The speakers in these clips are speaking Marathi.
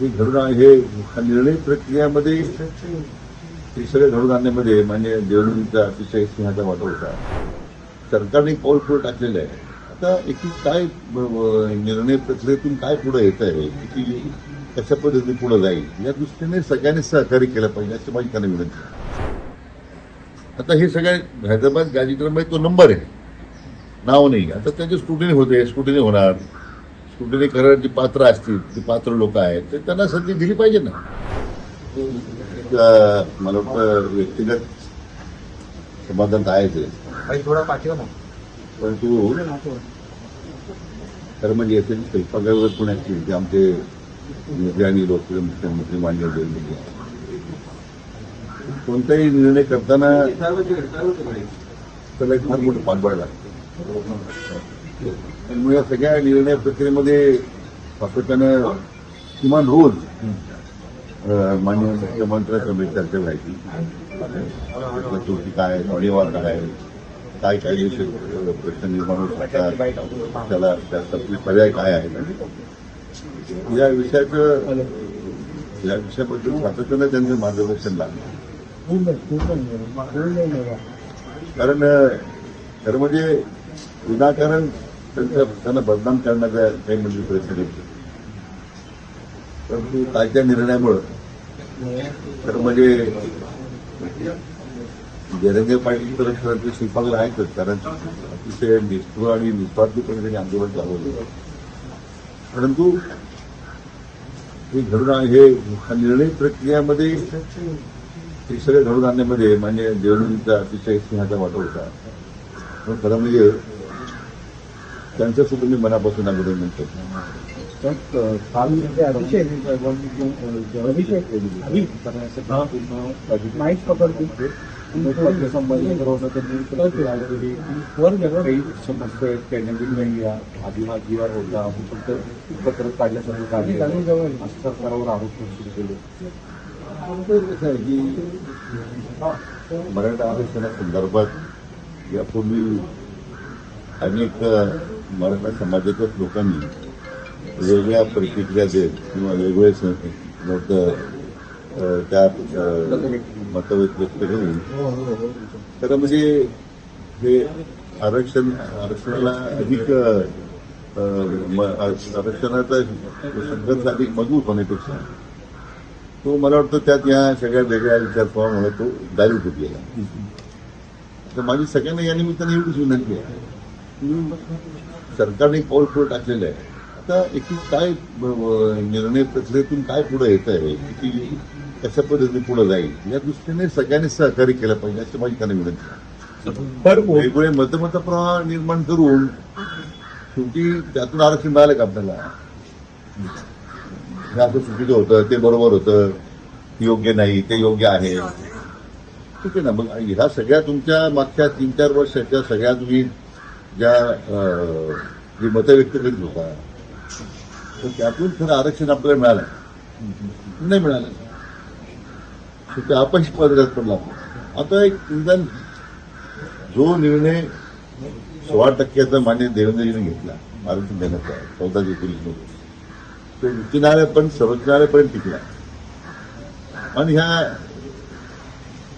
हे घडून हे निर्णय प्रक्रियामध्ये हे सगळे घडून आणण्यामध्ये मान्य देवणीचा अतिशय सिंहाचा वाटा होता. सरकारने पाऊल पुढे टाकलेलं आहे. आता एकूण काय निर्णय प्रक्रियेतून काय पुढे येत आहे? किती कशा पद्धतीने पुढे जाईल? या दृष्टीने सगळ्यांनी सहकार्य केलं पाहिजे अशी माझी त्यांना विनंती आता हे सगळ्या हैदराबाद गाजीकरमध्ये तो नंबर आहे. नाव नाही. आता त्याचे स्क्रुटिनी होते स्क्रुटिनी होणार. स्क्रुटिनी करणारे जी पात्र असतील ती पात्र लोक आहेत ते त्यांना संधी दिली पाहिजे ना. मला वाटतं व्यक्तिगत समाधान तर आहे. भाई थोडा पाठवा ना. परंतु खरं म्हणजे याचे कल्पकावर पुण्याची जे आमचे नेते आणि लोकप्रिय मुख्यमंत्री मान्य कोणताही निर्णय करताना त्याला एक फार मोठं पाठबळ लागतं. त्यामुळे या सगळ्या निर्णय प्रक्रियेमध्ये सातत्यानं किमान रोज अं, माननीय मुख्यमंत्र्यांसमोर चर्चा व्हायची. त्यातल्या काय थोडीवार काय काय कायदेशीर प्रश्न निर्माण होऊ शकतात त्याला त्यासाठी पर्याय काय आहेत? या विषयाचं या विषयाबद्दल सातत्यानं त्यांचं मार्गदर्शन लागलं कारण खरं म्हणजे विनाकारण त्यांना बदनाम करण्याचा काही म्हणजे प्रयत्न करतो परंतु कालच्या निर्णयामुळं तर म्हणजे जयरंगे पाटील तर शहरातले शिल्पाकडे आहेतच कारण अतिशय निष्ठुर आणि निस्वार्थीपणे त्यांनी आंदोलन चालवलं. परंतु हे घडून हे निर्णय प्रक्रियामध्ये हे सगळे घडून आणण्यामध्ये मान्य देवणीचा अतिशय सिंहाचा वाटा होता. पण खरं म्हणजे त्यांच्यासोबत मी मनापासून अभिनंदन करतो माहीत पकडतो आदिवासीवर होता. आपण फक्त पत्र काढल्यासारखं काढलं असं सरकारवर आरोप सुरू केले. की मराठा आरक्षणासंदर्भात यापूर्वी अनेक मराठा समाजाच्याच लोकांनी वेगळ्या प्रतिक्रिया देत किंवा वेगळे मत त्या मतभेद व्यक्त करून तर म्हणजे हे आरक्षण आरक्षणाला अधिक आरक्षणाचा संघर्ष अधिक मजबूत होण्यापेक्षा तो मला वाटतं त्यात या सगळ्या वेगळ्या विचारप्रमाणे तो डायल्यूट होत गेला. तर माझी सगळ्यांना या निमित्ताने एवढीच विनंती आहे. सरकारने पाऊल पुढे टाकलेलं आहे. आता एकूण काय निर्णय प्रक्रियेतून काय पुढे येत आहे किती कशा पद्धतीने पुढे जाईल या दृष्टीने सगळ्यांनी सहकार्य केलं पाहिजे अशी माझी त्यांना विनंती वेगवेगळे मतमत प्रवाह निर्माण करून शेवटी त्यातून आरक्षण मिळालं का आपल्याला? हे असं चुकीचं होतं ते बरोबर होतं योग्य नाही ते योग्य आहे. ठीक आहे ना मग ह्या सगळ्या तुमच्या मागच्या तीन चार वर्षाच्या सगळ्या तुम्ही ज्या जी मतं व्यक्त करीत होता तर त्यातून खरं आरक्षण आपल्याला मिळालं नाही. मिळालं शेवटी अपयश पदरात पडला आता एक निदान जो निर्णय सोळा टक्क्याचा मान्य देवेंद्रजीने घेतला आरक्षण देण्याचा चौदा एप्रिल तो उच्च पण सर्वोच्च पण टिकला. आणि ह्या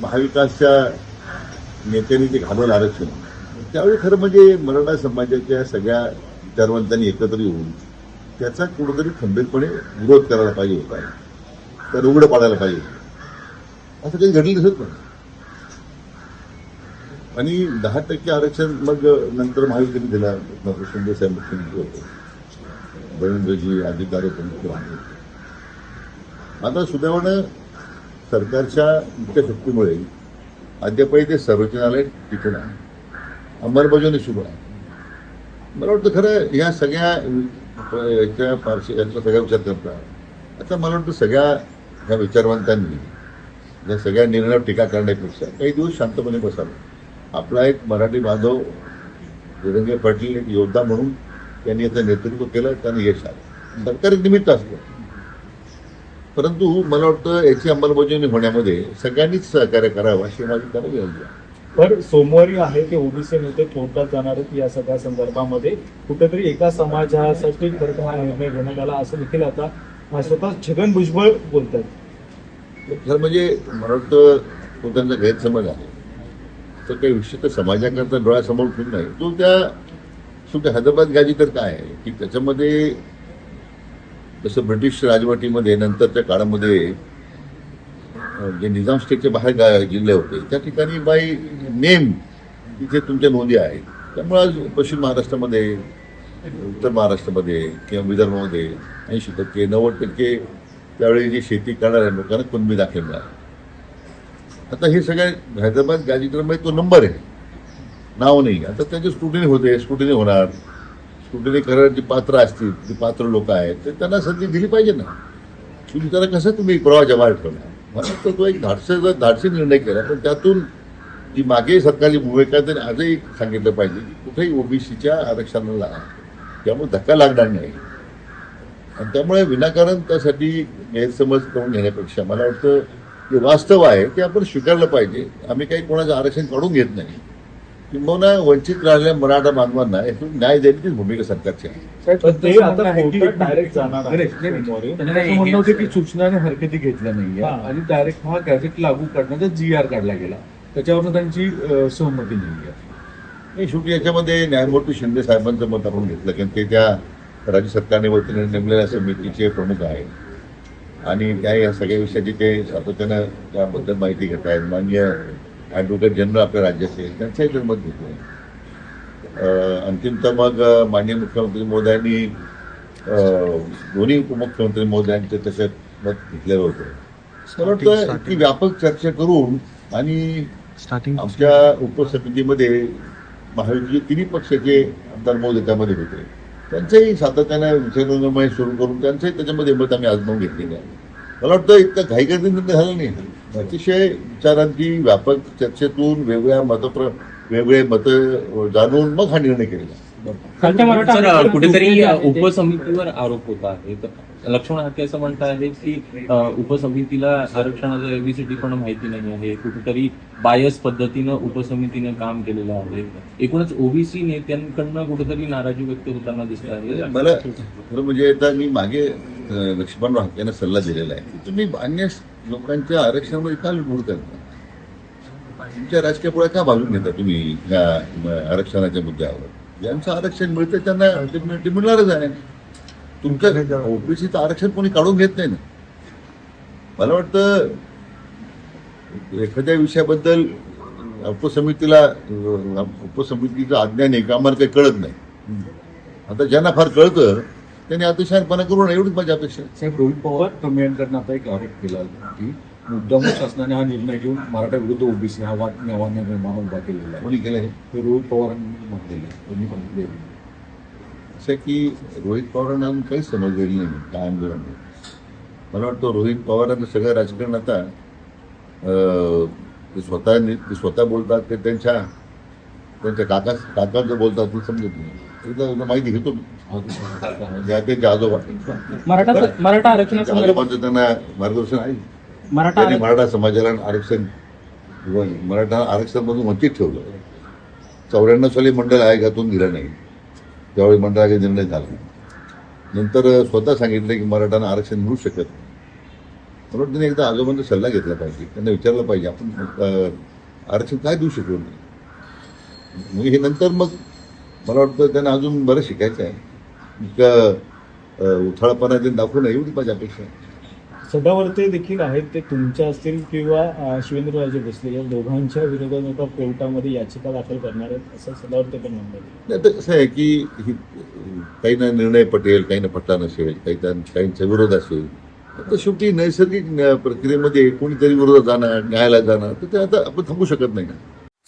महाविकासच्या नेत्यांनी ते घालवलं आरक्षण. त्यावेळी खरं म्हणजे मराठा समाजाच्या सगळ्या विचारवंतांनी एकत्र येऊन त्याचा कुठंतरी खंबीरपणे विरोध करायला पाहिजे होता. तर उघडं पाडायला पाहिजे असं काही घडलं दिसत नाही आणि दहा टक्के आरक्षण मग नंतर महायुतीने दिला डॉक्टर शिंदे साहेब मुख्यमंत्री होते. बळवंतजी अधिकारी प्रमुख मुख्यमंत्री आता सुदैवानं सरकारच्या इच्छाशक्तीमुळे अद्यापही ते सर्वोच्च न्यायालय टिकून अंमलबजावणी सुरू आहे. मला वाटतं खरं ह्या सगळ्या याच्या फारशी यांचा सगळा विचार करता आता मला वाटतं सगळ्या ह्या विचारवंतांनी या सगळ्या निर्णयावर टीका करण्यापेक्षा काही दिवस शांतपणे बसावं. आपला एक मराठी बांधव विरंगे पाटील एक योद्धा म्हणून त्यांनी याचं नेतृत्व केलं त्यांना यश आलं. सरकार एक निमित्त असतं. परंतु मला वाटतं याची अंमलबजावणी होण्यामध्ये सगळ्यांनीच सहकार्य करावं अशी माझी त्याला विनंती आहे. तर सोमवारी आहे ते ओबीसी नेते कोर्टात जाणार आहेत या सगळ्या संदर्भामध्ये. कुठेतरी एका समाजासाठी खरं तर हा निर्णय घेण्यात आला असं देखील आता हा, स्वतः छगन भुजबळ बोलतात. तर म्हणजे मला वाटतं तो त्यांचा गैरसमज आहे. तर काही विषय तर समाजाकरता डोळ्यासमोर ठेवून नाही. तो त्या शेवटी हैदराबाद गाजी तर काय आहे? की त्याच्यामध्ये जसं ब्रिटिश राजवटीमध्ये नंतरच्या काळामध्ये जे निजाम स्टेटच्या बाहेर गा जिल्हे होते त्या ठिकाणी बाय नेम तिथे तुमच्या नोंदी आहेत. त्यामुळे आज पश्चिम महाराष्ट्रामध्ये उत्तर महाराष्ट्रामध्ये किंवा विदर्भामध्ये ऐंशी टक्के नव्वद टक्के त्यावेळी जी शेती करणाऱ्या लोकांना कुणबी दाखल मिळाला आता हे सगळे हैदराबाद गाजीकरमध्ये तो नंबर आहे. नाव नाही. आता त्याची स्क्रुटिनी होते स्क्रुटिनी होणार. स्क्रुटिनी करणारे जी पात्र असतील जी पात्र लोक आहेत तर त्यांना संधी दिली पाहिजे ना. तुम्ही त्याला कसं तुम्ही प्रवाहाच्या बाहेर ठेवणार मला वाटतं तो एक धाडसे धाडसी निर्णय केला पण त्यातून जी मागे सरकारची भूमिका आहे त्यांनी आजही सांगितलं पाहिजे की कुठेही ओबीसीच्या आरक्षणाला त्यामुळे धक्का लागणार नाही. आणि त्यामुळे विनाकारण त्यासाठी गैरसमज करून घेण्यापेक्षा मला वाटतं जे वास्तव आहे ते आपण स्वीकारलं पाहिजे. आम्ही काही कोणाचं आरक्षण काढून घेत नाही. किंबहुना वंचित राहिलेल्या मराठा बांधवांना यातून न्याय देण्याचीच भूमिका सरकारची आहे. नाही, नाही. की सूचना आणि हरकती घेतल्या नाहीये. हा. आणि डायरेक्ट हा गॅझेट लागू करण्याचा जी आर काढला गेला त्याच्यावर त्यांची सहमती नाहीये. नाही शेवटी याच्यामध्ये न्यायमूर्ती शिंदे साहेबांचं मत आपण घेतलं कारण ते त्या राज्य सरकारने वतीने नेमलेल्या समितीचे प्रमुख आहेत. आणि त्या या सगळ्या विषयाची ते सातत्यानं त्याबद्दल माहिती घेत आहेत माननीय ॲडव्होकेट जनरल आपल्या राज्याचे त्यांचंही ते मत घेतलं अंतिमतः मग माननीय मुख्यमंत्री मोदयांनी दोन्ही उपमुख्यमंत्री मोदयांचे त्याच्यात मत घेतलेलं होतं. की व्यापक चर्चा करून आणि आमच्या उपसमितीमध्ये महायुतीचे तिन्ही पक्षाचे आमदार महोदय त्यामध्ये होते. त्यांचंही सातत्यानं विचारविनिमय सुरू करून त्यांचंही त्याच्यामध्ये मत आम्ही आजमावून घेतलेलं आहे. मला वाटतं इतका घाईगर्दी झाला नाही. अतिशय विचारांची व्यापक चर्चेतून वेगळ्या मतप्र वेगळे मत जाणून मग हा निर्णय केलेला. कुठेतरी उपसमितीवर आरोप होत आहे. लक्ष्मण हाके असं म्हणत आहेत की उपसमितीला आरक्षणाचं एबीसीटी पण माहिती नाही आहे. कुठेतरी बायस पद्धतीनं उपसमितीनं काम केलेलं आहे. एकूणच ओबीसी नेत्यांकडनं कुठेतरी नाराजी व्यक्त होताना दिसत आहे. मला खरं म्हणजे आता मी मागे अं, लक्ष्मणराव हाकेंना सल्ला दिलेला आहे. की तुम्ही अन्य लोकांच्या आरक्षणामध्ये का लुडबुड करता तुमच्या राजकीय पोळ्या का बाजून घेता तुम्ही या आरक्षणाच्या मुद्द्यावर? ज्यांचं आरक्षण मिळतं त्यांना ते मिळ- ते मिळणारच आहे तुमच्या ओबीसीचं आरक्षण कोणी काढून घेत नाही ना? मला वाटतं एखाद्या विषयाबद्दल उपसमितीला उपसमितीचं अज्ञान आहे का आम्हाला काही कळत नाही. आता ज्यांना फार कळतं त्यांनी अतिशहानपणा करू नये एवढीच माझी अपेक्षा आहे. साहेब रोहित पवार कमेंटकडनं आता एक आरोप केला की मुद्दाम शासनाने हा निर्णय घेऊन मराठा विरुद्ध ओबीसी हा वाद नवाने निर्माण उभा केलेला आहे कोणी केलं हे हे रोहित पवारांनी म्हटलेलं आहे त्यांनी म्हटलेलं आहे. असं की रोहित पवारांना अजून काहीच समजलेलं नाही काय आंदोलन आहे. मला वाटतं रोहित पवारांचं सगळं राजकारण आता अं, ते स्वतः ते स्वतः बोलतात ते त्यांच्या त्यांच्या काका काकांचं बोलतात ते समजत नाही एकदा एकदा माहिती घेतो मी. त्यांचे आजोबा मराठा मराठा त्यांना मार्गदर्शन आहे. मराठा त्यांनी मराठा समाजाला आरक्षण मराठा आरक्षणामधून वंचित ठेवलं. चौऱ्याण्णव साली मंडळ आयोगातून दिलं नाही. त्यावेळी मंडळ आयोग निर्णय झाला. नंतर स्वतः सांगितलं की मराठांना आरक्षण मिळू शकत नाही. वाटतं त्यांनी एकदा आजोबांचा सल्ला घेतला पाहिजे. त्यांना विचारलं पाहिजे आपण आरक्षण काय देऊ शकलो नाही? मग हे नंतर मग मला वाटतं त्यांना अजून बरं शिकायचं आहे. इतकं उथाळपणा ते दाखवू नये एवढी माझी अपेक्षा. आहे सदावर्ते देखील आहेत ते तुमच्या असतील किंवा शिवेंद्रराजे भोसले या दोघांच्या विरोधात कोर्टामध्ये याचिका दाखल करणार आहेत असं सदावर्ते पण म्हणतात. कसं आहे की ही काहींना निर्णय पटेल काहींना पटला नसेल काही काहींचा विरोध असेल तर शेवटी नैसर्गिक न्या- प्रक्रियेमध्ये कोणीतरी विरोधात जाणार न्यायालयात जाणार तर ते आता आपण थांबू शकत नाही ना.